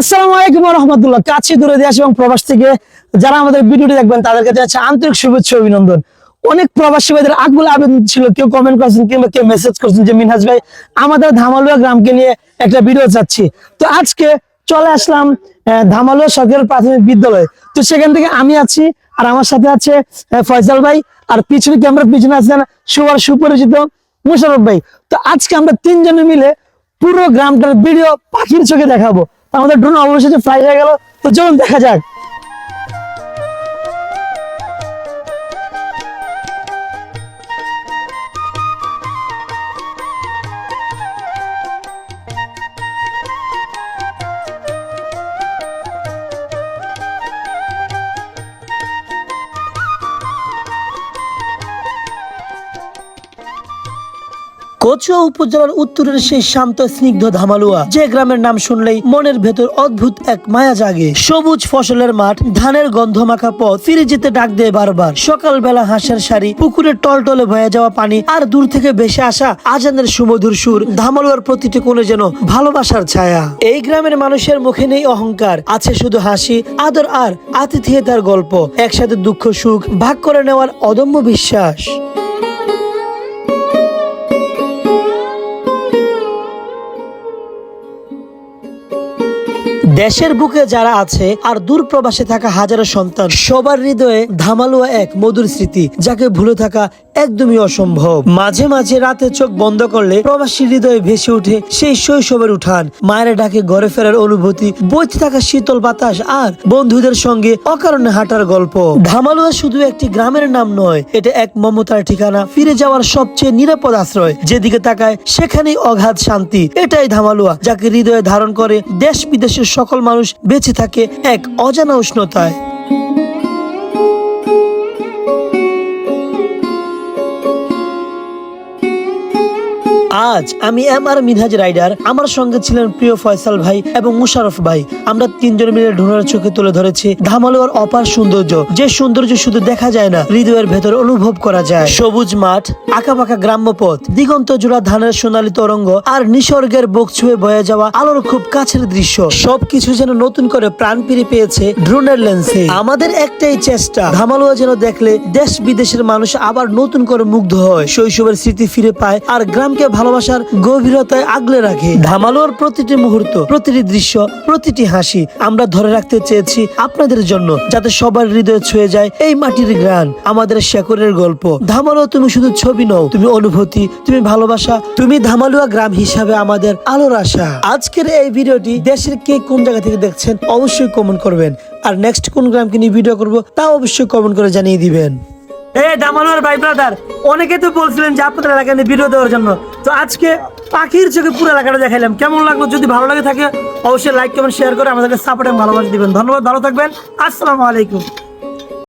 আসসালামু আলাইকুম রহমতুল্লাহ। কাছে দূরে দেশ এবং প্রবাস থেকে যারা আমাদের ভিডিওটি দেখবেন তাদের কাছে আছে আন্তরিক শুভেচ্ছা অভিনন্দন। অনেক প্রবাসী ভাইদের আকুল আবেদন ছিল, কেউ কমেন্ট করছেন কিংবা কেউ মেসেজ করছেন যে, মিনহাজ ভাই, আমাদের ধামালুয়া গ্রামকে নিয়ে একটা ভিডিও চাচ্ছি। তো আজকে চলে আসলাম ধামালুয়া সরকারি প্রাথমিক বিদ্যালয়ে। তো সেখান থেকে আমি আছি আর আমার সাথে আছে ফয়সাল ভাই। আর পিছনে ক্যামেরার পিছনে আছেন সুবার সুপরিচিত মুশারফ ভাই। তো আজকে আমরা তিনজনে মিলে পুরো গ্রামটার ভিডিও পাখির চোখে দেখাবো। আমাদের ড্রোন অবশেষে ফ্লাই হয়ে গেল। তো চলুন দেখা যাক। কচুয়া উপজেলার উত্তরের সেই শান্ত, স্নিগ্ধ ধামালুয়া। যে গ্রামের নাম শুনলেই মনের ভেতর অদ্ভুত এক মায়া জাগে। সবুজ ফসলের মাঠ, ধানের গন্ধ মাখা পথ ফিরে যেতে ডাক দেয় বারবার। সকালবেলা হাঁসের শাড়ি পুকুরের টলটলে বয়ে যাওয়া পানি আর দূর থেকে ভেসে আসা আজানের সুমধুর সুর, ধামালুয়ার প্রতিটি কোণে যেন ভালোবাসার ছায়া। এই গ্রামের মানুষের মুখে নেই অহংকার, আছে শুধু হাসি, আদর আর আতিথেয়তার গল্প। একসাথে দুঃখ, সুখ ভাগ করে নেওয়ার অদম্য বিশ্বাস। দেশের বুকে যারা আছে আর দূর প্রবাসে থাকা হাজারো সন্তান, সবার হৃদয়ে ধামালুয়া এক মধুর স্মৃতি, যাকে ভুলে থাকা একদমই অসম্ভব। মাঝে মাঝে রাতে চোখ বন্ধ করলে প্রবাসী হৃদয়ে ভেসে উঠে সেই শৈশবের উঠান। মায়ের ডাকে ঘরে ফেরার অনুভূতি, বইতে থাকা শীতল বাতাস আর বন্ধুদের সঙ্গে অকারণে হাঁটার গল্প। ধামালুয়া শুধু একটি গ্রামের নাম নয়, এটা এক মমতার ঠিকানা। ফিরে যাওয়ার সবচেয়ে নিরাপদ আশ্রয়, যেদিকে তাকায় সেখানেই অগাধ শান্তি। এটাই ধামালুয়া, যাকে হৃদয়ে ধারণ করে দেশ বিদেশের সকল মানুষ বেঁচে থাকে এক অজানা উষ্ণতায়। আজ আমি এম আর মিনহাজ রাইডার, আমার সঙ্গে ছিলেন প্রিয় ফয়সাল ভাই এবং মুশারফ ভাই। আমরা তিনজন মিলে ঢোনার চোখে তুলে ধরেছি ধামালুয়ার অপার সৌন্দর্য। যে সৌন্দর্য শুধু দেখা যায় না, হৃদয়ের ভেতর অনুভব করা যায়। সবুজ মাঠ আঁকাবাঁকা গ্রাম্য পথ, দিগন্ত জোড়া ধানের সোনালী তরঙ্গ আর নিসর্গের বুক ছুঁয়ে বয়ে যাওয়া আলোর খুব কাছের দৃশ্য। সবকিছু যেন নতুন করে প্রাণ ফিরে পেয়েছে ড্রোনের লেন্সে। আমাদের একটাই চেষ্টা, ধামালুয়া যেন দেখলে দেশ বিদেশের মানুষ আবার নতুন করে মুগ্ধ হয়। শৈশবের স্মৃতি ফিরে পায় আর গ্রামকে ভালোবাসার গভীরতায় আগলে রাখে। ধামালুয়ার প্রতিটি মুহূর্ত, প্রতিটি দৃশ্য, প্রতিটি হাসি আমরা ধরে রাখতে চেয়েছি আপনাদের জন্য, যাতে সবার হৃদয়ে ছুঁয়ে যায় এই মাটির গ্রান আমাদের শেকরের গল্প। ধামালুয়া তুমি শুধু ছবি নও, তুমি অনুভূতি, তুমি ভালোবাসা, তুমি ধামালুয়া গ্রাম হিসাবে আমাদের আলোর আশা। আজকের এই ভিডিওটি দেশের কে কোন জায়গা থেকে দেখছেন অবশ্যই কমেন্ট করবেন। আর নেক্সট কোন গ্রামকে নিয়ে ভিডিও করব তা অবশ্যই কমেন্ট করে জানিয়ে দিবেন। এ দামানোর ভাই ব্রাদার অনেকে তো বলছিলেন যে আপনাদের এলাকা নিয়ে ভিডিও দেওয়ার জন্য। তো আজকে পাখির চোখে পুরো এলাকাটা দেখাইলাম। কেমন লাগল? যদি ভালো লাগে থাকে, অবশ্যই লাইক কমেন্ট শেয়ার করে আমাদেরকে সাপোর্ট এবং ভালোবাসা দিবেন। ধন্যবাদ, ভালো থাকবেন। আসসালামু আলাইকুম।